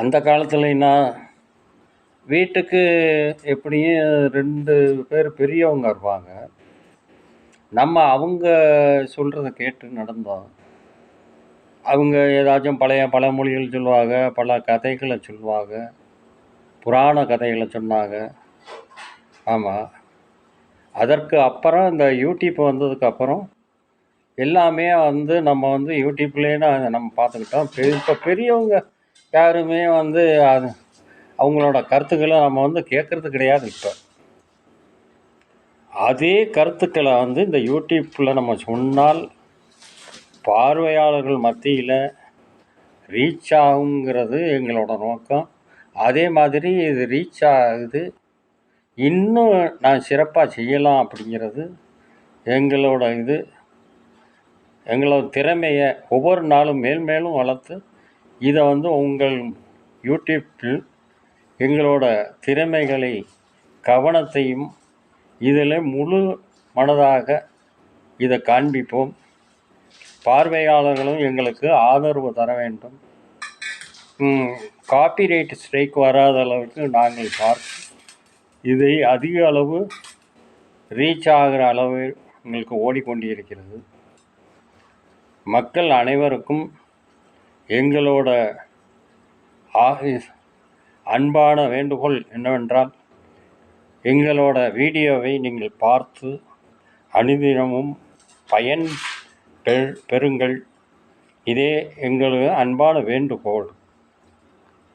அந்த காலத்துலன்னா வீட்டுக்கு எப்படியும் ரெண்டு பேர் பெரியவங்க இருப்பாங்க நம்ம அவங்க சொல்கிறத கேட்டு நடந்தோம். அவங்க ஏதாச்சும் பழைய பழமொழிகள் சொல்லுவாங்க பல கதைகளை சொல்லுவாங்க புராண கதைகளை சொன்னாங்க. ஆமாம் அதற்கு அப்புறம் இந்த யூடியூப் வந்ததுக்கு அப்புறம் எல்லாமே வந்து நம்ம வந்து யூடியூப்லேயே நம்ம பார்த்துக்கிட்டோம். இப்போ பெரியவங்க யாருமே வந்து அது அவங்களோட கருத்துக்களை நம்ம வந்து கேட்குறது கிடையாது இப்போ. அதே கருத்துக்களை வந்து இந்த யூடியூப்பில் நம்ம சொன்னால் பார்வையாளர்கள் மத்தியில் ரீச் ஆகுங்கிறது எங்களோட நோக்கம். அதே மாதிரி இது ரீச் ஆகுது. இன்னும் நான் சிறப்பாக செய்யலாம் அப்படிங்கிறது எங்களோட இது எங்களோட திறமையை ஒவ்வொரு நாளும் மேல் மேலும் வளர்த்து இதை வந்து உங்கள் யூடியூப்பில் எங்களோட திறமைகளை கவனத்தையும் இதில் முழு மனதாக இதை காண்பிப்போம். பார்வையாளர்களும் எங்களுக்கு ஆதரவு தர வேண்டும். காப்பிரைட் ஸ்ட்ரைக் வராத அளவுக்கு நாங்கள் பார்த்து இதை அதிக அளவு ரீச் ஆகிற அளவு எங்களுக்கு ஓடிக்கொண்டிருக்கிறது. மக்கள் அனைவருக்கும் எங்களோட ஆஃபீஸ் அன்பான வேண்டுகோள் என்னவென்றால் எங்களோட வீடியோவை நீங்கள் பார்த்து அனுதினமும் பயன் பெ பெறுங்கள். இதே எங்களது அன்பான வேண்டுகோள்.